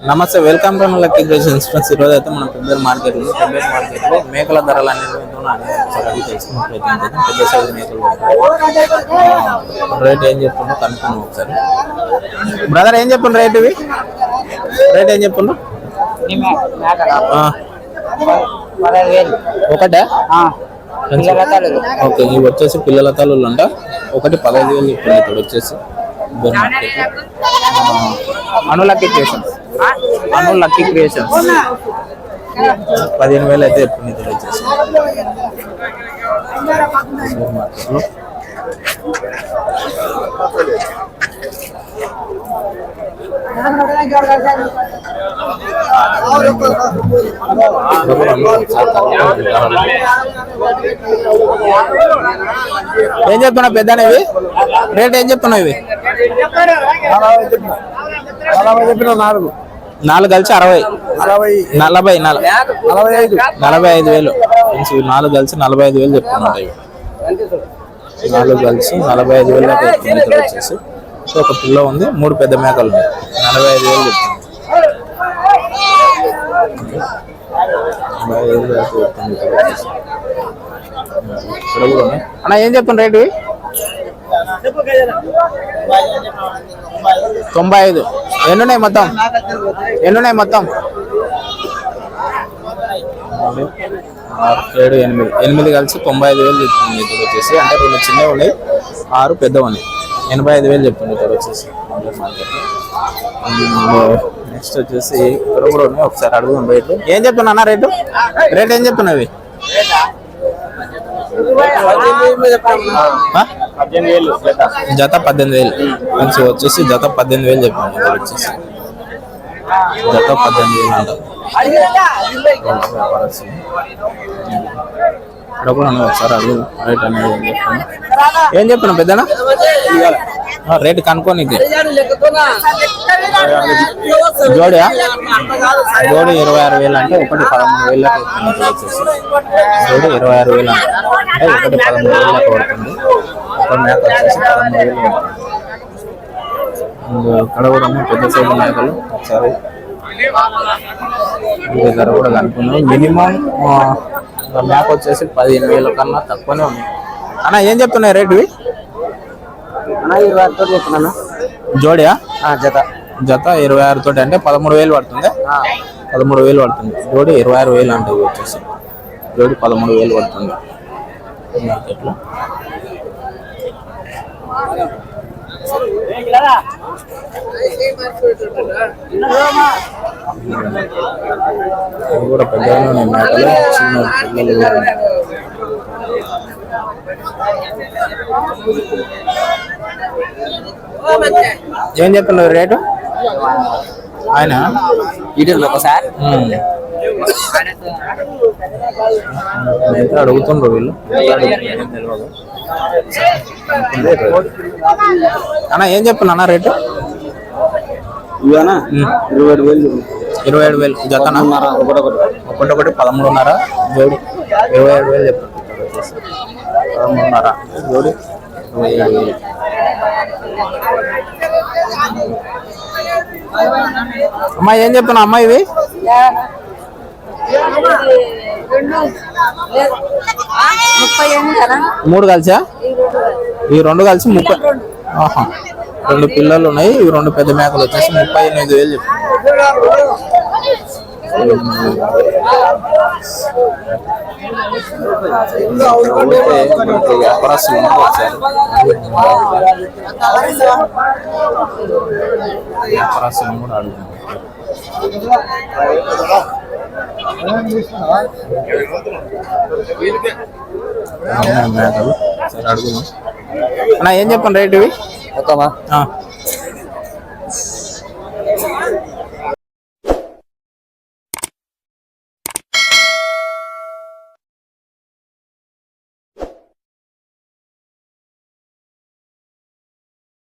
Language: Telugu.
నమస్తే welcome to lucky grace instance ఈరోజు అయితే మనం పెద్దల మార్కెట్ ఉంది. పెద్దల మార్కెట్లో మేకల ధరలు అనేవి ఎంతో అడిగి తెలుసుకునే పెద్ద సైజు మేకలు. రేట్ ఏం చెప్తుందో కనుక్కున్నాం ఒకసారి. బ్రదర్ ఏం చెప్తుండ్రు రేట్ ఇవి? రేట్ ఏం చెప్తుండ్రు? ఒకటే? ఓకే ఇవి వచ్చేసి పిల్లల తల్లులు అంట. ఒకటి పదహైదు వేలు చెప్తుంది ఇక్కడ వచ్చేసి. ఇద్దరు చేసాం అను లక్కీ క్రియేషన్స్ పదిహేను వేలు అయితే వచ్చేసి చాలా తక్కువ. ఏం చెప్తున్నావు పెద్ద ఇవి? రేట్ ఏం చెప్తున్నావు ఇవి? చెప్పిన నాలుగు. నాలుగు కలిసి అరవై. అరవై. నలభై నల- నలభై ఐదు. నలభై ఐదు వేలు. నాలుగు కలిసి నలభై ఐదు వేలు చెప్తున్నట్టు ఇవి. నాలుగు కలిసి నలభై ఐదు వేలు వచ్చేసి. సో ఒక పిల్ల ఉంది మూడు పెద్ద మేకలు ఉన్నాయి. నలభై ఐదు వేలు చెప్తుంది ఉన్నాయి. అన్న ఏం చెప్తున్న రేటు? తొంభై ఐదు. ఎన్నున్నాయి మొత్తం? ఎన్నున్నాయి మొత్తం? ఆరు, ఏడు ఎనిమిది. ఎనిమిది కలిసి తొంభై ఐదు వేలు చెప్తుంది ఇక్కడ వచ్చేసి. అంటే రెండు చిన్నవి ఉన్నాయి ఆరు పెద్దవి ఉన్నాయి ఎనభై ఐదు వేలు చెప్తుంది ఇక్కడ వచ్చేసి. నెక్స్ట్ వచ్చేసి ఇక్కడ కూడా ఉన్నాయి. ఒకసారి అడుగుదాం రేటు. ఏం చెప్తున్నా అన్న రేటు? రేట్ ఏం చెప్తున్నావి జత. పద్దెనిమిది వేలు. మంచి వచ్చేసి జత పద్దెనిమిది వేలు ఇక్కడ వచ్చేసి. జత పద్దెనిమిది వేలు అంట ఇక్కడ కూడా ఉన్నాయి ఒకసారి అడుగు రేట్ అనేది ఏం చెప్తాను. ఏం చెప్తున్నా పెద్దనా? ఆ, రేటు కనుక్కోనికి జోడియా? జోడి ఇరవై ఆరు వేలు అంటే ఒకటి పదమూడు వేలకు వచ్చేసి. జోడి ఇరవై ఆరు వేలు అంటే ఒకటి పదమూడు వేలకు పడుతుంది ఒక మేక వచ్చేసి పదమూడు వేలు పడుతుంది ఇక్కడ కూడా పెద్ద సైజు మేకలు. ఒకసారి. ఈ ధర కూడా కనుక్కున్నాం మినిమం మేక వచ్చేసి పదిహేను వేల కన్నా తక్కువనే ఉంది. అన్న ఏం చెప్తున్నాయి రేటు ఇవి? ఇరవై ఆరు తోటి చెప్తున్నాను జోడియా? జత. జత ఇరవై ఆరు తోటి అంటే పదమూడు వేలు పడుతుంది. పదమూడు వేలు పడుతుంది. జోడి ఇరవై ఆరు వేలు అంటే వచ్చేసి. జోడి పదమూడు వేలు పడుతుంది. మార్కెట్లో. కూడా పెద్దగానే ఉన్నాయి మేకలు చిన్న పిల్లలు కూడా. ఏం చెప్తున్నారు రేటు? ఆయన? ఇటు ఒకసారి. అయితే అడుగుతుండ్రు వీళ్ళు. అన్న ఏం చెప్తున్నా అన్న రేటు? ఇవేనా. ఇరవై ఏడు వేలు ఇరవై ఏడు వేలు. జతనా? ఒకటి ఒకటి పదమూడున్నర. జోడి. ఇరవై ఏడు వేలు చెప్తాను పదమూడున్నర. జోడి. ఇరవై ఏడు. వేలు అమ్మా ఏం చెప్తున్నా? అమ్మా ఇవి మూడు కలిసా? ఈ రెండు కలిసి. ముప్పై ఆహా. రెండు పిల్లలు ఉన్నాయి ఇవి రెండు పెద్ద మేకలు వచ్చేసి ముప్పై ఎనిమిది వేలు చెప్తున్నా వ్యాపారస్తులు వ్యాపారస్తులను కూడా మేకలు సరే అడుగుదాం అన్న ఏం చెప్పండి రేట్ ఇవి 知道吗？啊。